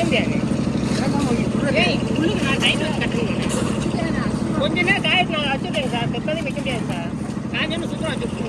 வைக்க முடியாது ஏய் உள்ளுக்கு நான் டைட் வச்சு கட்டணும் கொஞ்ச நேரம் காயத்து நான் வச்சுட்டேங்க சார் பெப்பதே வைக்க முடியாது சார் காஞ்சன்னு சுத்தம் வச்சுருக்கோம்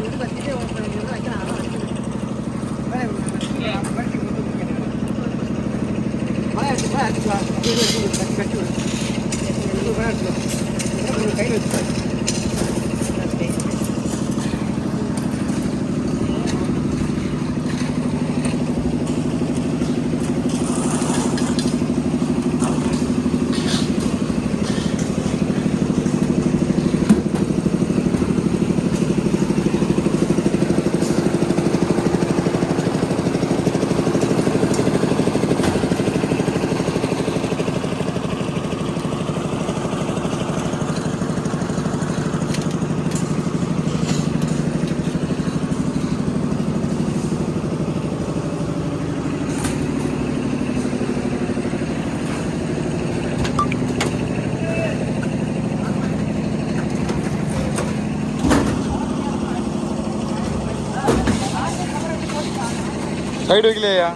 சைடு வைக்கலையா?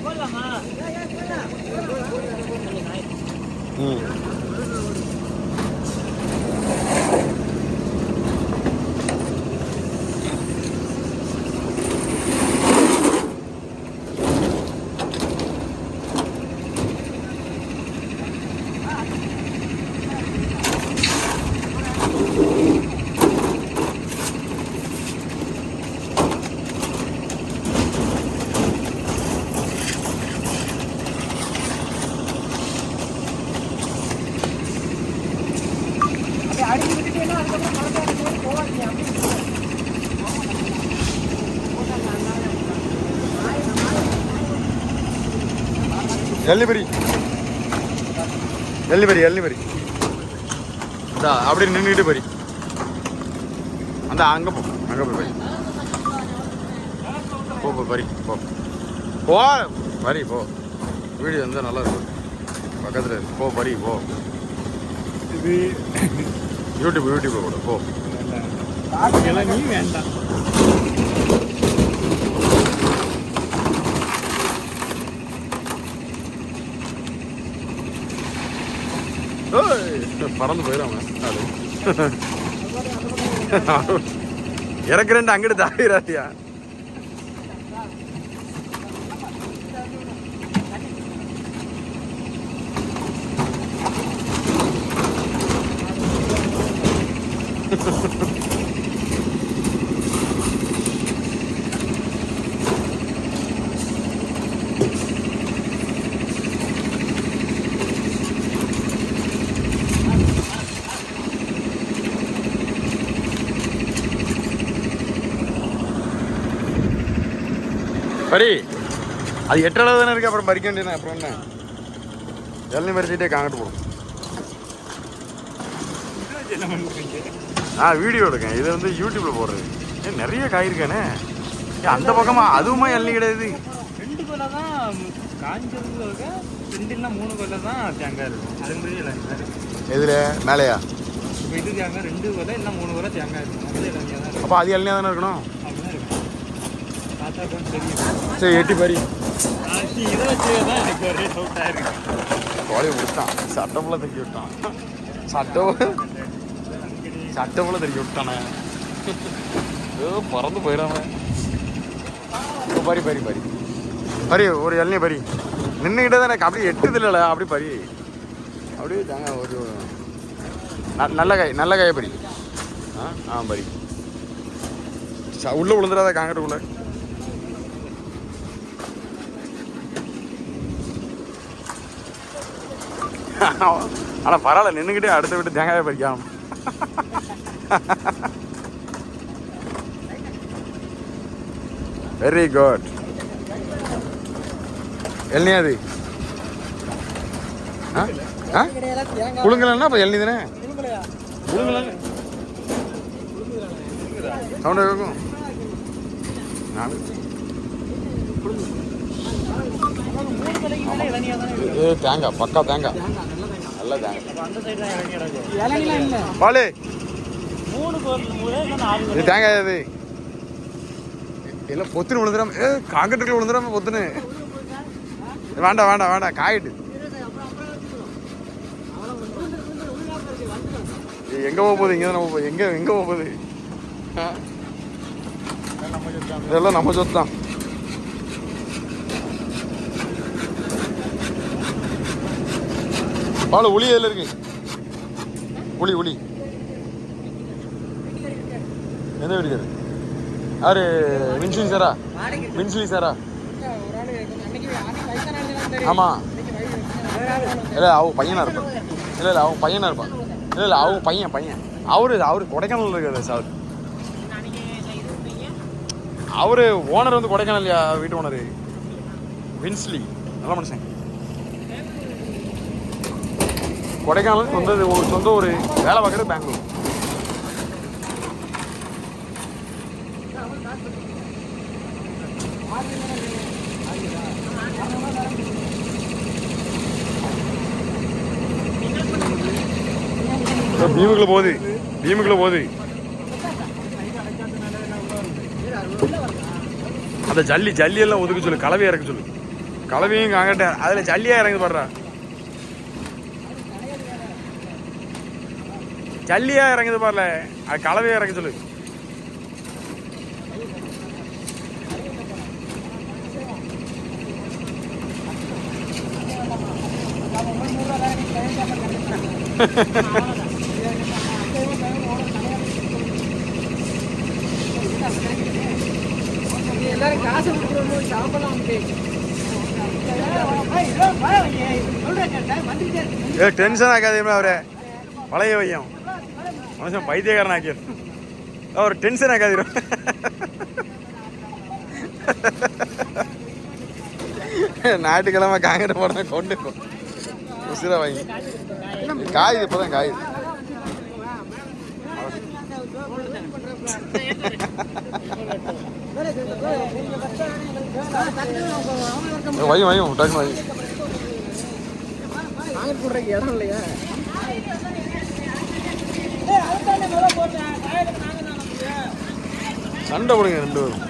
ம். எல்லிபரி எல்லிபரி எல்லிபரி இந்த அப்படி நின்றுட்டு பரி அந்த அங்கே போ அங்கே போய் பரி. போ போ பரி போ. போ பரி போ. வீடியோ வந்து நல்லா இருக்கும் பக்கத்தில் இருக்கு. போ பரி போ. இது யூடியூப் யூடியூப் கூட போ. நீ வேண்டாம். பறந்து போயிடாம அது இறக்கு ரெண்டு அங்கிட்டு தாயிராட்டியா பரி அது எட்டளவு தானே இருக்கு? அப்புறம் பறிக்க வேண்டியது அப்புறம் என்ன? இளநீ பறிச்சுட்டே காங்கிட்டு போடும் நான் வீடியோ எடுக்கேன். இது வந்து யூடியூப்ல போடுறது. ஏ நிறைய காய் இருக்கானே. அந்த பக்கமா அதுவுமா இளநீ கிடையாது. ரெண்டு கொலை தான் காஞ்சது இருக்க ரெண்டு இல்லை மூணு கொலை தான் தேங்காய் இருக்கும் அது மாதிரி இல்லை எதுல? மேலையா? இது தேங்காய் ரெண்டு கொலை இல்லை மூணு கொலை தேங்காய் இருக்கும் அப்போ அது இளநியா தானே இருக்கணும்? சரி எட்டி இருக்கு கோழியை விட்டான் சட்டப்புல தக்கி விட்டான். சட்டம் சட்டப்புல தக்கி விட்டானே. ஏதோ பறந்து போயிடாம பரி பரி பரி. பரி ஒரு இளநீ பரி. நின்றுக்கிட்டே எனக்கு அப்படியே எட்டுது இல்லைல அப்படி பரி. அப்படியே தாங்க ஒரு ந- நல்ல காய் நல்ல காய பரி. ஆ ஆ பரி. ச- உள்ள விழுந்துடாத உள்ளே. ஆனால் பரவாயில்ல நின்றுக்கிட்டே அடுத்த விட்டு தேங்காயை பறிக்காம. வெரி குட் எல்னியா அது ஆ? ஆ இப்போ எல்னி தானே? சவுண்ட் இருக்கும் தேங்காய் பக்கா தேங்காய். நல்லதான் பாலு. இது தேங்காய் அது எல்லாம் பொத்துன்னு விழுந்துடாம ஏ காங்கிரட்டுக்குள்ள விழுந்துடாம பொத்துன்னு. வேண்டாம் வேண்டாம் வேண்டாம். காயிட்டு. எங்கே போக போகுது? இங்கே தான் போகுது. எங்கே எங்கே போக போகுது? இதெல்லாம் நம்ம சொத்து தான். பாலு உளி எதில் இருக்கு? உளி உளி. எந்த வீட்டுக்காரு யாரு? வின்சிலி சாரா? வின்சிலி சாரா? ஆமாம் இல்லை அவங்க பையனாக இருப்பான். இல்லை இல்லை அவங்க பையனாக இருப்பான். இல்லை இல்லை அவங்க பையன் பையன். அவரு அவர் கொடைக்கானல் இருக்காரு சார். அவர் ஓனர் வந்து கொடைக்கானல் வீட்டு ஓனர் வின்ஸ்லி நல்ல மனுஷன். கொடைக்கானல் சொந்த ஒரு சொந்த ஒரு வேலை பார்க்குறது பெங்களூர். பீமுக்குள்ள போகுது. பீமுக்குள்ள போகுது. அந்த ஜல்லி ஜல்லி எல்லாம் ஒதுக்க சொல்லு. கலவையை இறக்க சொல்லு. கலவையும் காங்கட்ட அதுல ஜல்லியா இறங்கி படுறா ஜல்லியா இறங்குது பாருல. அது கலவையா இறக்க சொல்லு. எல்லாரும் காசு கொடுக்குறோம் சாப்பிடலாம் ஏ டென்ஷன் ஆகாதீங்களா அவரே. பழைய வையம் மனுஷன் பைத்தியக்காரன் ஆக்கியது அவர் டென்ஷன் ஆகாதீரும் ஞாயிற்றுக்கிழமை காங்கிட்ட போட கொண்டு. உசிரா வாங்கி. காயுது இப்போதான் காயுது. வையும் வையும் டக்குனு வையும் இடம் இல்லையா? சண்டை போடுங்க ரெண்டு பேரும்.